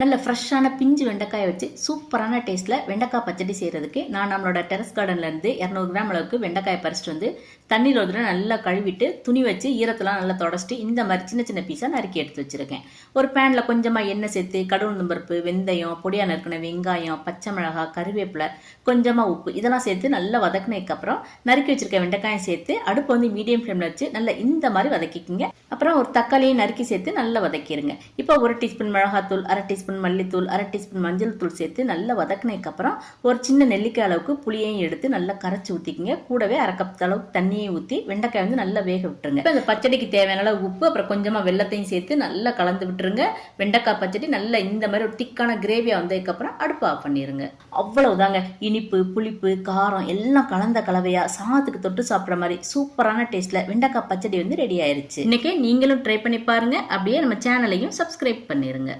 நல்ல ஃப்ரெஷ்ஷான பிஞ்சு வெண்டைக்காயை வச்சு சூப்பரான டேஸ்ட்டில் வெண்டைக்காய் பச்சடி செய்கிறதுக்கு நான் நம்மளோட டெரஸ் கார்டன்லேருந்து இரநூறு கிராம் அளவுக்கு வெண்டைக்காயை பறிச்சிட்டு வந்து தண்ணீர் ஒரு நல்லா கழுவிட்டு துணி வச்சு ஈரத்தெல்லாம் நல்லா தொடச்சிட்டு இந்த மாதிரி சின்ன சின்ன பீஸாக நறுக்கி எடுத்து வச்சுருக்கேன். ஒரு பேனில் கொஞ்சமாக எண்ணெய் சேர்த்து கடுகு பருப்பு வெந்தயம் பொடியாக நறுக்கின வெங்காயம் பச்சை மிளகாய் கருவேப்பிலை கொஞ்சமாக உப்பு இதெல்லாம் சேர்த்து நல்லா வதக்கினதுக்கப்புறம் நறுக்கி வச்சுருக்க வெண்டைக்காயை சேர்த்து அடுப்பு வந்து மீடியம் ஃப்ளேமில் வச்சு நல்லா இந்த மாதிரி வதக்கிக்கிங்க. அப்புறம் ஒரு தக்காளியை நறுக்கி சேர்த்து நல்லா வதக்கிடுங்க இப்போ ஒரு டீஸ்பூன் மிளகாத்தூள் அரை டீஸ்பூன் மல்லித்தூள் அரை டீஸ்பூன் மஞ்சள் தூள் சேர்த்து நல்லா வதக்குனதுக்கப்புறம் ஒரு சின்ன நெல்லிக்காய் அளவுக்கு புளியையும் எடுத்து நல்லா கரைச்சி ஊற்றிக்கிங்க கூடவே அரை கப் அளவுக்கு தண்ணியை ஊற்றி வெண்டைக்காய் வந்து நல்லா வேக விட்டுருங்க. இப்போ அந்த பச்சடிக்கு தேவையான அளவு உப்பு அப்புறம் கொஞ்சமாக வெள்ளத்தையும் சேர்த்து நல்லா கலந்து விட்டுருங்க. வெண்டைக்காய் பச்சடி நல்லா இந்த மாதிரி ஒரு திக்கான கிரேவியாக வந்ததுக்கப்புறம் அடுப்பு ஆஃப் பண்ணிடுங்க அவ்வளவுதாங்க. இனிப்பு புளிப்பு காரம் எல்லாம் கலந்த கலவையாக சாதத்துக்கு தொட்டு சாப்பிட்ற மாதிரி சூப்பரான டேஸ்ட்ல வெண்டைக்காய் பச்சடி வந்து ரெடி ஆயிருச்சு. இன்னைக்கு நீங்களும் ட்ரை பண்ணி பாருங்க. அப்படியே நம்ம சேனலையும் சப்ஸ்கிரைப் பண்ணிருங்க.